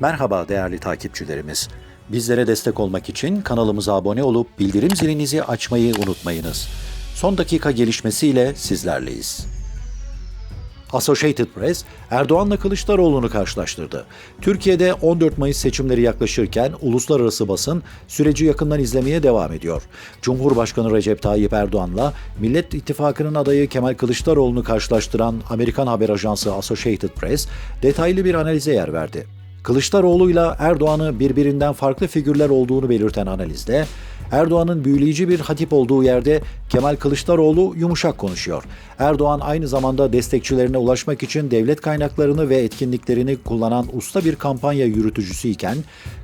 Merhaba değerli takipçilerimiz. Bizlere destek olmak için kanalımıza abone olup bildirim zilinizi açmayı unutmayınız. Son dakika gelişmesiyle sizlerleyiz. Associated Press, Erdoğan'la Kılıçdaroğlu'nu karşılaştırdı. Türkiye'de 14 Mayıs seçimleri yaklaşırken uluslararası basın süreci yakından izlemeye devam ediyor. Cumhurbaşkanı Recep Tayyip Erdoğan'la Millet İttifakı'nın adayı Kemal Kılıçdaroğlu'nu karşılaştıran Amerikan haber ajansı Associated Press detaylı bir analize yer verdi. Kılıçdaroğlu'yla Erdoğan'ı birbirinden farklı figürler olduğunu belirten analizde, Erdoğan'ın büyüleyici bir hatip olduğu yerde Kemal Kılıçdaroğlu yumuşak konuşuyor. Erdoğan aynı zamanda destekçilerine ulaşmak için devlet kaynaklarını ve etkinliklerini kullanan usta bir kampanya yürütücüsü iken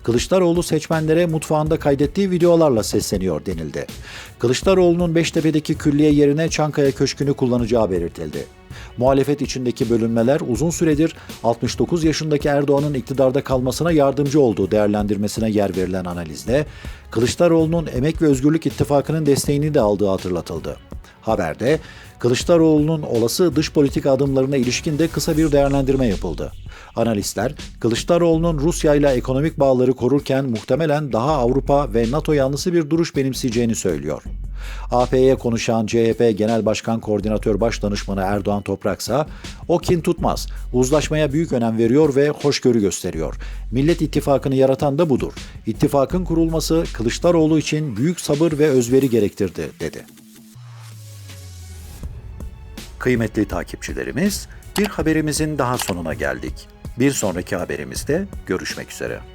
Kılıçdaroğlu seçmenlere mutfağında kaydettiği videolarla sesleniyor denildi. Kılıçdaroğlu'nun Beştepe'deki külliye yerine Çankaya Köşkü'nü kullanacağı belirtildi. Muhalefet içindeki bölünmeler uzun süredir 69 yaşındaki Erdoğan'ın iktidarda kalmasına yardımcı olduğu değerlendirmesine yer verilen analizde Kılıçdaroğlu'nun Emek ve Özgürlük İttifakı'nın desteğini de aldığı hatırlatıldı. Haberde Kılıçdaroğlu'nun olası dış politika adımlarına ilişkin de kısa bir değerlendirme yapıldı. Analistler, Kılıçdaroğlu'nun Rusya ile ekonomik bağları korurken muhtemelen daha Avrupa ve NATO yanlısı bir duruş benimseyeceğini söylüyor. AP'ye konuşan CHP Genel Başkan Koordinatör Başdanışmanı Erdoğan Topraksa, o kin tutmaz, uzlaşmaya büyük önem veriyor ve hoşgörü gösteriyor. Millet İttifakı'nı yaratan da budur. İttifakın kurulması Kılıçdaroğlu için büyük sabır ve özveri gerektirdi, dedi. Kıymetli takipçilerimiz, bir haberimizin daha sonuna geldik. Bir sonraki haberimizde görüşmek üzere.